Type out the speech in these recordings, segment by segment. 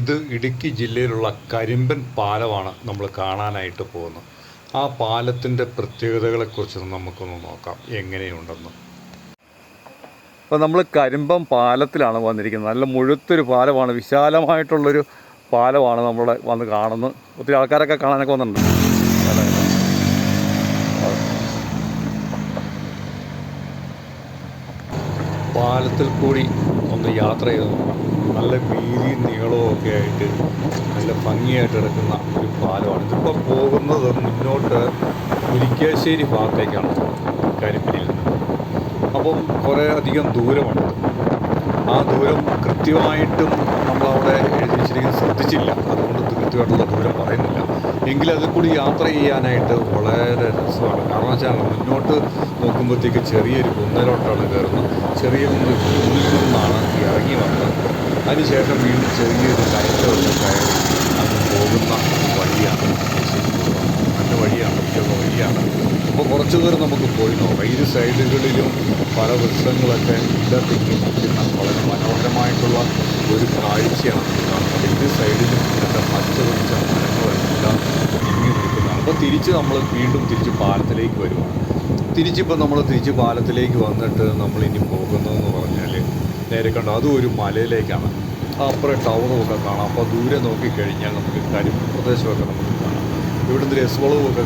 ഇത് ഇടുക്കി ജില്ലയിലുള്ള കരിമ്പൻ പാലമാണ് നമ്മൾ കാണാനായിട്ട് പോകുന്നത്. ആ പാലത്തിന്റെ പ്രത്യേകതകളെക്കുറിച്ച് നമുക്കൊന്ന് നോക്കാം. എങ്ങനെയുണ്ടെന്ന്. അപ്പോൾ നമ്മൾ കരിമ്പം പാലത്തിലാണ് വന്നിരിക്കുന്നത്. നല്ല മുഴുത്തൊരു പാലമാണ്. വിശാലമായിട്ടുള്ളൊരു പാലമാണ് നമ്മൾ വന്ന് കാണുന്നത്. ഒത്തിരി ആൾക്കാരൊക്കെ കാണാനൊക്കെ വന്നിട്ടുണ്ട് അതെ, അതെ. പാലത്തിൽ കൂടി ഒന്ന് യാത്ര ചെയ്ത് നോക്കാം നല്ല വീതിയും നീളവും ഒക്കെ ആയിട്ട് നല്ല ഭംഗിയായിട്ട് കിടക്കുന്ന ഒരു പാലമാണ്. ഇതിപ്പോൾ പോകുന്നത് മുന്നോട്ട് മുരിക്കാശ്ശേരി ഭാഗത്തേക്കാണ് കരിമ്പിനിൽ നിന്ന്. അപ്പം കുറേ അധികം ദൂരമുണ്ട്. ആ ദൂരം കൃത്യമായിട്ടും നമ്മളവിടെ എഴുതി വെച്ചിരിക്കുന്നത് ശ്രദ്ധിച്ചില്ല. അതുകൊണ്ട് കൃത്യമായിട്ടുള്ള ദൂരം പറയുന്നില്ല. എങ്കിലും അതിൽ കൂടി യാത്ര ചെയ്യാനായിട്ട് വളരെ രസമാണ്. കാരണം വെച്ചാൽ മുന്നോട്ട് നോക്കുമ്പോഴത്തേക്ക് ചെറിയൊരു കുന്നലോട്ടാണ് കയറുന്നത്. ചെറിയ കുന്നിൽ കുന്നിൽ നിന്നാണ് ഇറങ്ങി വന്നത്. അതിനുശേഷം വീണ്ടും ചെറിയൊരു കയറ്റമൊക്കെ കയറി അങ്ങ് പോകുന്ന വഴിയാണ്. നല്ല വഴിയാണ് ഒക്കെയുള്ള വഴിയാണ്. അപ്പോൾ കുറച്ച് ദൂരം നമുക്ക് പോയി നോക്കാം. ഇരു സൈഡുകളിലും പല വൃക്ഷങ്ങളൊക്കെ തിങ്ങി നിൽക്കുന്ന വളരെ മനോഹരമായിട്ടുള്ള ഒരു കാഴ്ചയാണ്. കാണുന്നത് ഇരു സൈഡിലും ഇവിടുത്തെ പച്ച പിടിച്ച മരങ്ങളെല്ലാം തിങ്ങി നിൽക്കുന്നതാണ് അപ്പോൾ തിരിച്ച് നമ്മൾ വീണ്ടും തിരിച്ച് പാലത്തിലേക്ക് വരുവാണ്. തിരിച്ചിപ്പോൾ നമ്മൾ തിരിച്ച് പാലത്തിലേക്ക് വന്നിട്ട് നമ്മൾ പോകുന്നതെന്ന് പറഞ്ഞാൽ നേരെ കണ്ടോ അതും ഒരു മലയിലേക്കാണ്. അപ്പുറം ടൗണും ഒക്കെ കാണാം. അപ്പോൾ ദൂരെ നോക്കിക്കഴിഞ്ഞാൽ നമുക്ക് കരിമ്പ് പ്രദേശമൊക്കെ നമുക്ക് കാണാം. ഇവിടുന്ന് രസവളവുമൊക്കെ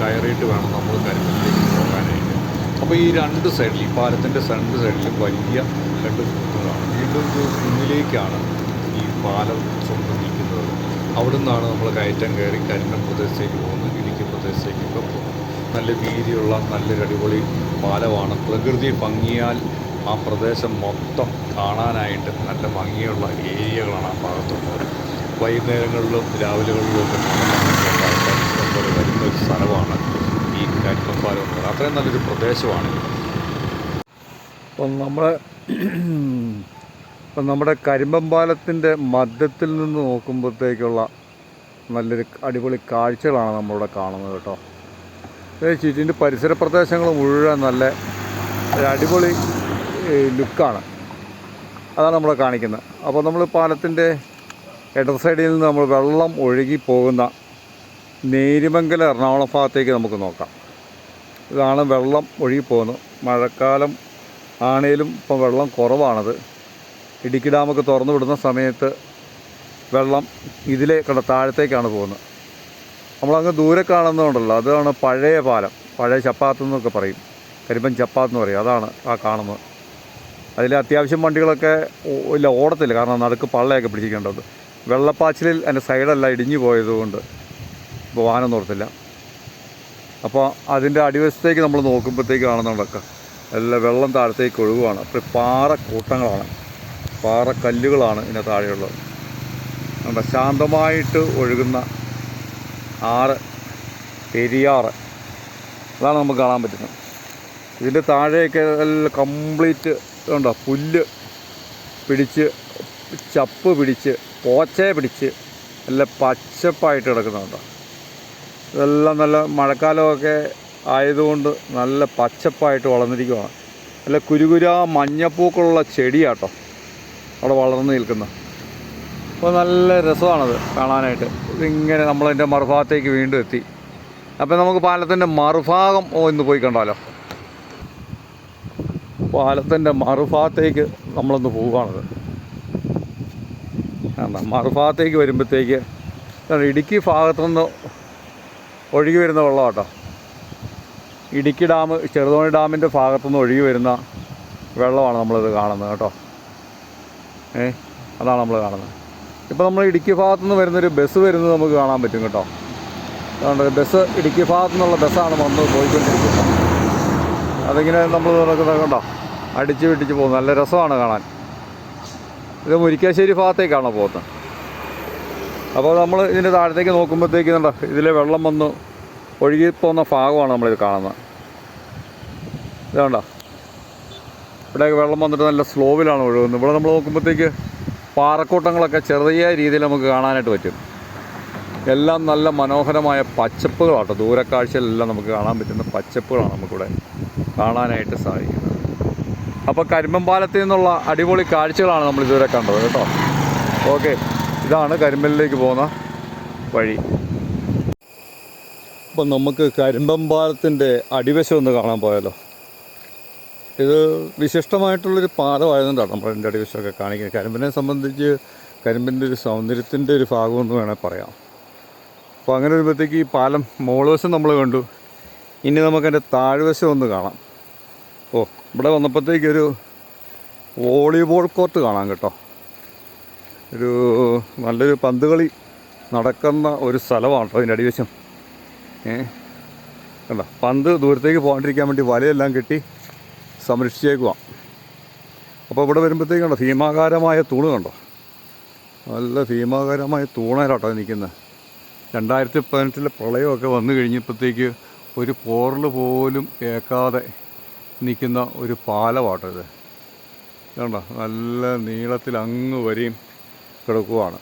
കയറിയിട്ട് വേണം നമ്മൾ കരിമ്പിലേക്ക് പോകാനായിട്ട്. അപ്പോൾ ഈ രണ്ട് സൈഡിൽ ഈ പാലത്തിന്റെ രണ്ട് സൈഡിലും വലിയ രണ്ട് ഒരു കുന്നിലേക്കാണ് ഈ പാലം സ്വന്തം നിൽക്കുന്നത്. അവിടെ നിന്നാണ് നമ്മൾ കയറ്റം കയറി കരിമ്പൻ പ്രദേശത്തേക്ക് പോകുന്നത് ഇടുക്കി പ്രദേശത്തേക്കൊക്കെ പോകുന്നത്. നല്ല വീതിയുള്ള നല്ലൊരു അടിപൊളി പാലമാണ്. പ്രകൃതി ഭംഗിയാൽ ആ പ്രദേശം മൊത്തം കാണാനായിട്ട് നല്ല ഭംഗിയുള്ള ഏരിയകളാണ് ആ ഭാഗത്തുള്ളത്. വൈകുന്നേരങ്ങളിലും രാവിലെകളിലും ഒക്കെ കാണാനായിട്ട് ആൾക്കാർ ഇഷ്ടംപോലെ വരുന്ന ഒരു സ്ഥലമാണ് ഈ കരിമ്പൻപാലം എന്ന് പറയുന്നത്. അത്രയും നല്ലൊരു പ്രദേശമാണ്. അപ്പം നമ്മുടെ ഇപ്പം നമ്മുടെ കരിമ്പം പാലത്തിന്റെ മധ്യത്തിൽ നിന്ന് നോക്കുമ്പോഴത്തേക്കുള്ള നല്ലൊരു അടിപൊളി കാഴ്ചകളാണ് നമ്മളിവിടെ കാണുന്നത് കേട്ടോ. ചുറ്റിന്റെ പരിസര പ്രദേശങ്ങൾ മുഴുവൻ നല്ല ഒരു അടിപൊളി ലുക്കാണ്. അതാണ് നമ്മളെ കാണിക്കുന്നത്. അപ്പോൾ നമ്മൾ പാലത്തിന്റെ ഇടത് സൈഡിൽ നിന്ന് നമ്മൾ വെള്ളം ഒഴുകി പോകുന്ന നേരിമംഗലം എറണാകുളം ഭാഗത്തേക്ക് നമുക്ക് നോക്കാം. ഇതാണ് വെള്ളം ഒഴുകി പോകുന്നത്. മഴക്കാലം ആണേലും ഇപ്പം വെള്ളം കുറവാണത്. ഇടുക്കി ഡാമൊക്കെ തുറന്നു വിടുന്ന സമയത്ത് വെള്ളം ഇതിലെ കണ്ട താഴത്തേക്കാണ് പോകുന്നത്. നമ്മളങ്ങ് ദൂരെ കാണുന്നതുണ്ടല്ലോ അതാണ് പഴയ പാലം. പഴയ ചപ്പാത്ത് എന്നൊക്കെ പറയും. കരിമ്പൻ ചപ്പാത്ത് എന്ന് പറയും. അതാണ് ആ കാണുന്നത്. അതിൽ അത്യാവശ്യം വണ്ടികളൊക്കെ ഇല്ല ഓടത്തില്ല. കാരണം നടുക്ക് പള്ളയൊക്കെ പിടിച്ചിരിക്കേണ്ടത്. വെള്ളപ്പാച്ചിലിൽ അതിന്റെ സൈഡല്ല ഇടിഞ്ഞു പോയതുകൊണ്ട് ഇപ്പോൾ വാഹനം നോർത്തില്ല. അപ്പോൾ അതിന്റെ അടിവശത്തേക്ക് നമ്മൾ നോക്കുമ്പോഴത്തേക്ക് കാണുന്നുണ്ടൊക്കെ എല്ലാം വെള്ളം താഴത്തേക്ക് ഒഴുകുവാണ്. അപ്പോൾ പാറ കൂട്ടങ്ങളാണ് ഇതിന് താഴെയുള്ളത്. നമ്മുടെ ശാന്തമായിട്ട് ഒഴുകുന്ന ആറ് പെരിയാറ്. അതാണ് നമുക്ക് കാണാൻ പറ്റുന്നത്. ഇതിന്റെ താഴെയൊക്കെ കംപ്ലീറ്റ് ഉണ്ടോ പുല്ല് പിടിച്ച് ചപ്പ് പിടിച്ച് പോച്ചയെ പിടിച്ച് എല്ലാം പച്ചപ്പായിട്ട് കിടക്കുന്നുണ്ടോ. ഇതെല്ലാം നല്ല മഴക്കാലമൊക്കെ ആയതുകൊണ്ട് നല്ല പച്ചപ്പായിട്ട് വളർന്നിരിക്കുകയാണ് നല്ല കുരുകുരാ മഞ്ഞപ്പൂക്കളുള്ള ചെടിയാട്ടോ. അവിടെ വളർന്നു നിൽക്കുന്ന. അപ്പോൾ നല്ല രസമാണത് കാണാനായിട്ട്. ഇതിങ്ങനെ നമ്മളതിന്റെ മറുഭാഗത്തേക്ക് വീണ്ടും എത്തി. അപ്പോൾ നമുക്ക് പാലത്തിന്റെ മറുഭാഗം ഒന്ന് പോയി കണ്ടാലോ? പാലത്തിന്റെ മറുഭാഗത്തേക്ക് നമ്മളൊന്ന് പോവുകയാണത്. എന്താ മറുഭാഗത്തേക്ക് വരുമ്പോഴത്തേക്ക് ഇടുക്കി ഭാഗത്തുനിന്ന് ഒഴുകി വരുന്ന വെള്ളം കേട്ടോ ഇടുക്കി ഡാം ചെറുതോണി ഡാമിന്റെ ഭാഗത്തുനിന്ന് ഒഴുകി വരുന്ന വെള്ളമാണ് നമ്മളിത് കാണുന്നത് കേട്ടോ. ഏ അതാണ് നമ്മൾ കാണുന്നത്. ഇപ്പോൾ നമ്മൾ ഇടുക്കി ഭാഗത്തുനിന്ന് വരുന്നൊരു ബസ് വരുന്നത് നമുക്ക് കാണാൻ പറ്റും കേട്ടോ. അതുകൊണ്ട് ബസ് ഇടുക്കി ഭാഗത്തു നിന്നുള്ള ബസ്സാണ് വന്ന് പോയിക്കൊണ്ടിരിക്കുന്നത്. അതിങ്ങനെ നമ്മൾ നടക്കുന്നത് കണ്ടോ? അടിച്ച് വിട്ടിച്ച് പോകുന്നു നല്ല രസമാണ് കാണാൻ. ഇത് മുരിക്കാശ്ശേരി ഭാഗത്തേക്കാണോ പോകുന്നത്? അപ്പോൾ നമ്മൾ ഇതിന്റെ താഴത്തേക്ക് നോക്കുമ്പോഴത്തേക്ക് കണ്ടോ ഇതിലെ വെള്ളം വന്ന് ഒഴുകിപ്പോകുന്ന ഭാഗമാണ് നമ്മളിത് കാണുന്നത്. ഇത് ഇവിടെയൊക്കെ വെള്ളം വന്നിട്ട് നല്ല സ്ലോവിലാണ് ഒഴുകുന്നത്. ഇവിടെ നമ്മൾ നോക്കുമ്പോഴത്തേക്ക് പാറക്കൂട്ടങ്ങളൊക്കെ ചെറിയ രീതിയിൽ നമുക്ക് കാണാനായിട്ട് പറ്റും. എല്ലാം നല്ല മനോഹരമായ പച്ചപ്പുകളാട്ടോ. ദൂരക്കാഴ്ചയിലെല്ലാം നമുക്ക് കാണാൻ പറ്റുന്ന പച്ചപ്പുകളാണ് നമുക്കിവിടെ കാണാനായിട്ട് സാധിക്കുന്നത്. അപ്പോൾ കരിമ്പമ്പാലത്തിൽ നിന്നുള്ള അടിപൊളി കാഴ്ചകളാണ് നമ്മൾ ഇതുവരെ കണ്ടത് കേട്ടോ. ഓക്കെ ഇതാണ് കരിമ്പലിലേക്ക് പോകുന്ന വഴി. അപ്പം നമുക്ക് കരിമ്പമ്പാലത്തിന്റെ അടിവശം ഒന്ന് കാണാൻ പോയാലോ. ഇത് വിശിഷ്ടമായിട്ടുള്ളൊരു പാലമായതുകൊണ്ടാണ് നമ്മൾ ഇതിന്റെ അടിവശമൊക്കെ കാണിക്കുന്നത്. കരിമ്പിനെ സംബന്ധിച്ച് കരിമ്പിന്റെ ഒരു സൗന്ദര്യത്തിന്റെ ഒരു ഭാഗമെന്ന് വേണേൽ പറയാം. അപ്പോൾ അങ്ങനെ വരുമ്പോഴത്തേക്ക് ഈ പാലം മോളുവശം നമ്മൾ കണ്ടു. ഇനി നമുക്കതിന്റെ താഴ്വശം ഒന്ന് കാണാം. ഓ ഇവിടെ വന്നപ്പോഴത്തേക്കൊരു വോളിബോൾ കോർട്ട് കാണാം കേട്ടോ. ഒരു നല്ലൊരു പന്ത് കളി നടക്കുന്ന ഒരു സ്ഥലമാണ് കേട്ടോ അതിന്റെ അടിവശം. ഏ കണ്ടോ? പന്ത് ദൂരത്തേക്ക് പോകാണ്ടിരിക്കാൻ വേണ്ടി വലയെല്ലാം കെട്ടി സംരക്ഷിച്ചേക്കുക. അപ്പോൾ ഇവിടെ വരുമ്പോഴത്തേക്കുണ്ടോ ഭീമാകാരമായ തൂണ് കണ്ടോ? നല്ല ഭീമാകാരമായ തൂണേലാട്ടോ നിൽക്കുന്നത് രണ്ടായിരത്തി പതിനെട്ടിലെ പ്രളയമൊക്കെ വന്നു കഴിഞ്ഞപ്പോഴത്തേക്ക് ഒരു പോറൽ പോലും ഏക്കാതെ നിൽക്കുന്ന ഒരു പാലമാട്ടോ ഇത്. കണ്ടോ നല്ല നീളത്തിൽ അങ്ങ് വരെയും കിടക്കുവാണ്.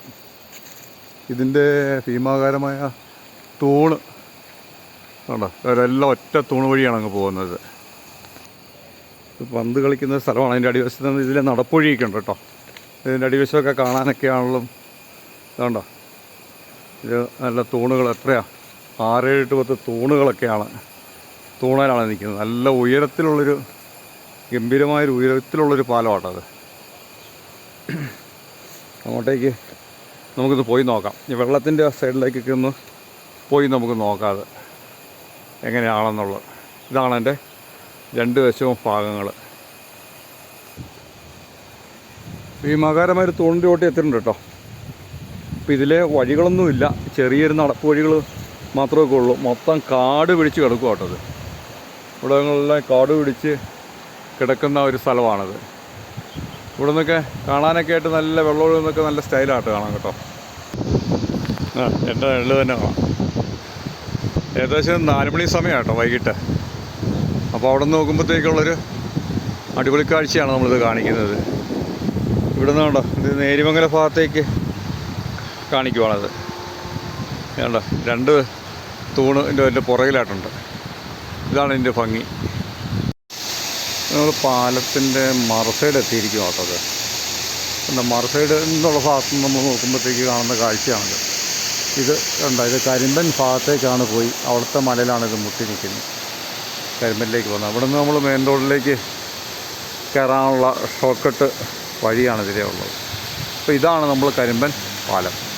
ഇതിന്റെ ഭീമാകാരമായ തൂണ് കണ്ടോ അവരെല്ലാം ഒറ്റ തൂണ് വഴിയാണ് അങ്ങ് പോകുന്നത്. പന്ത് കളിക്കുന്ന സ്ഥലമാണ്. അതിന്റെ അടിവശത്ത് ഇതിലെ നടപ്പൊഴിയൊക്കെ ഉണ്ട് കേട്ടോ. ഇതിന്റെ അടിവശമൊക്കെ കാണാനൊക്കെയാണല്ലോ. കണ്ടോ ഇത് നല്ല തൂണുകൾ എത്രയാ? ആറേഴ് എട്ട് പത്ത് തൂണുകളൊക്കെയാണ്. തൂണയിലാണ് നിൽക്കുന്നത്. നല്ല ഉയരത്തിലുള്ളൊരു ഗംഭീരമായൊരു ഉയരത്തിലുള്ളൊരു പാലമാട്ടോ അത്. അങ്ങോട്ടേക്ക് നമുക്കിത് പോയി നോക്കാം. ഈ വെള്ളത്തിന്റെ സൈഡിലേക്കൊക്കെ ഒന്ന് പോയി നമുക്ക് നോക്കാം അത്. എങ്ങനെയാണെന്നുള്ളത്. ഇതാണ് എന്റെ രണ്ട് വശവും ഭാഗങ്ങൾ. ഈ മകാരമായൊരു തോണ്ടി ഓട്ടി എത്തിയിട്ടുണ്ട് കേട്ടോ. അപ്പോൾ ഇതിലെ വഴികളൊന്നുമില്ല ചെറിയൊരു നടപ്പ് വഴികൾ മാത്രമേ ഉള്ളൂ. മൊത്തം കാട് പിടിച്ച് കിടക്കും കേട്ടോ ഇവിടങ്ങളിലെല്ലാം കാട് പിടിച്ച് കിടക്കുന്ന ഒരു സ്ഥലമാണത്. ഇവിടെ നിന്നൊക്കെ കാണാനൊക്കെ ആയിട്ട് നല്ല വെള്ളമൊഴുകുന്നൊക്കെ നല്ല സ്റ്റൈലായിട്ട് കാണാം കേട്ടോ ആ എന്റെ നെല്ല് തന്നെ കാണാം. ഏകദേശം നാല് മണി സമയം കേട്ടോ വൈകിട്ട്. അപ്പോൾ അവിടെ നിന്ന് നോക്കുമ്പോഴത്തേക്കുള്ളൊരു അടിപൊളി കാഴ്ചയാണ് നമ്മളിത് കാണിക്കുന്നത്. ഇവിടെ നിന്നുണ്ടോ ഇത് നേരിമംഗല ഭാഗത്തേക്ക് കാണിക്കുവാണത്. വേണ്ട രണ്ട് തൂണ് എന്റെ എന്റെ പുറകിലായിട്ടുണ്ട്. ഇതാണ് എന്റെ ഭംഗി. നമ്മൾ പാലത്തിന്റെ മറുസൈഡ് എത്തിയിരിക്കും കേട്ടത് എന്താ മറുസൈഡ് എന്നുള്ള ഭാഗത്ത് നിന്ന് നമ്മൾ നോക്കുമ്പോഴത്തേക്ക് കാണുന്ന കാഴ്ചയാണത്. ഇത് കണ്ട ഇത് കരിമ്പൻ ഭാഗത്തേക്കാണ് പോയി അവിടുത്തെ മലയിലാണ് ഇത് മുട്ടി നിൽക്കുന്നത്. കരിമ്പനിലേക്ക് പോകുന്നത്. അവിടെ നിന്ന് നമ്മൾ മെയിൻ റോഡിലേക്ക് കയറാനുള്ള ഷോർട്ട് കട്ട് വഴിയാണ് ഇതിലേ ഉള്ളത്. അപ്പോൾ ഇതാണ് നമ്മൾ കരിമ്പൻ പാലം.